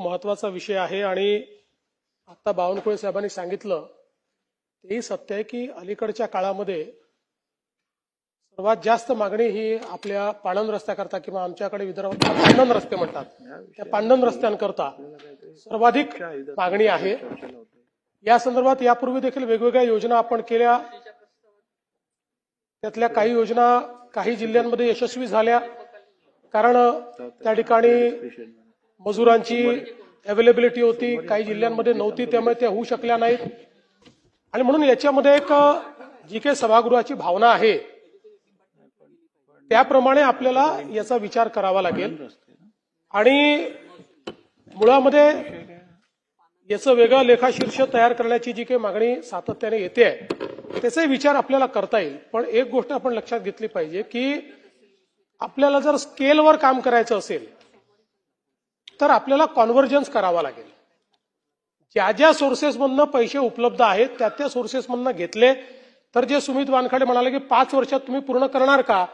महत्त्वाचा विषय आहे आणि आता बावनकुळे साहेबांनी सांगितलं तेही सत्य आहे की अलीकडच्या काळामध्ये सर्वात जास्त मागणी ही आपल्या पाणंद रस्त्याकरता किंवा आमच्याकडे विदर्भात पांडन रस्ते म्हणतात त्या पांडन रस्त्यांकरता सर्वाधिक मागणी आहे. या संदर्भात यापूर्वी देखील वेगवेगळ्या योजना आपण केल्या. त्यातल्या काही योजना काही जिल्ह्यांमध्ये यशस्वी झाल्या. कारण त्या ठिकाणी मजुरांची अवेलेबिलिटी होती काही जिल्ह्यांमध्ये नव्हती त्यामुळे त्या होऊ शकल्या नाहीत. आणि म्हणून याच्यामध्ये एक जी काही सभागृहाची भावना आहे त्याप्रमाणे आपल्याला याचा विचार करावा लागेल. आणि मुळामध्ये याचं वेगळं लेखाशीर्ष तयार करण्याची जी काही मागणी सातत्याने येते आहे त्याचाही विचार आपल्याला करता येईल. पण एक गोष्ट आपण लक्षात घेतली पाहिजे की आपल्याला जर स्केलवर काम करायचं असेल तर आपल्याला कॉन्व्हर्जन्स करावा लागेल. ज्या ज्या सोर्सेसमधनं पैसे उपलब्ध आहेत त्या त्या सोर्सेसमधनं घेतले. तर जे सुमित वानखडे म्हणाले की पाच वर्षात तुम्ही पूर्ण करणार का?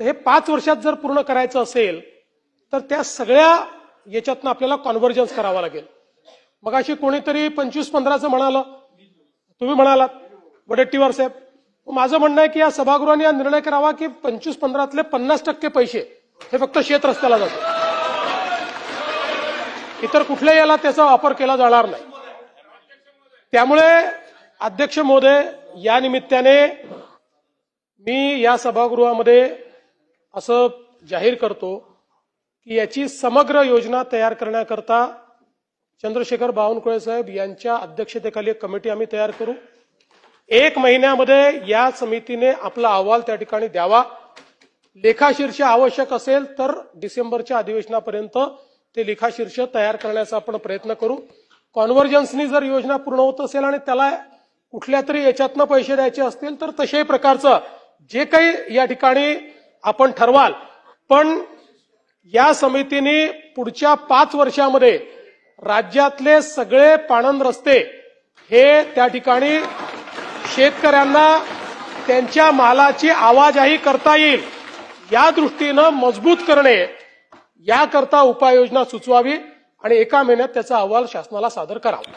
तर हे पाच वर्षात जर पूर्ण करायचं असेल तर त्या सगळ्या याच्यातनं आपल्याला कॉन्व्हर्जन्स करावा लागेल. मग अशी कोणीतरी पंचवीस पंधराचं म्हणालं. तुम्ही म्हणालात वडेट्टीवार साहेब. माझं म्हणणं आहे की या सभागृहाने हा निर्णय करावा की पंचवीस पंधरातले पन्नास टक्के पैसे हे फक्त शेत रस्त्याला जातात इतर कुठल्याही याला त्याचा वापर केला जाणार नाही. त्यामुळे अध्यक्ष महोदय या निमित्ताने मी या सभागृहामध्ये असं जाहीर करतो की याची समग्र योजना तयार करण्याकरता चंद्रशेखर बावनकुळे साहेब यांच्या अध्यक्षतेखाली एक कमिटी आम्ही तयार करू. एक महिन्यामध्ये या समितीने आपला अहवाल त्या ठिकाणी द्यावा. लेखाशीर्ष आवश्यक असेल तर डिसेंबरच्या अधिवेशनापर्यंत ते लेखाशीर्ष तयार करण्याचा आपण प्रयत्न करू. कॉन्व्हर्जन्सनी जर योजना पूर्ण होत असेल आणि त्याला कुठल्या तरी याच्यातनं पैसे द्यायचे असतील तर तशाही प्रकारचं जे काही या ठिकाणी आपण ठरवाल. पण या समितीने पुढच्या पाच वर्षामध्ये राज्यातले सगळे पाणंद रस्ते हे त्या ठिकाणी शेतकऱ्यांना त्यांच्या मालाची आवाजाही करता येईल. या दृष्टीनं मजबूत करणे याकरता उपाययोजना सुचवावी आणि एका महिन्यात त्याचा अहवाल शासनाला सादर करावा.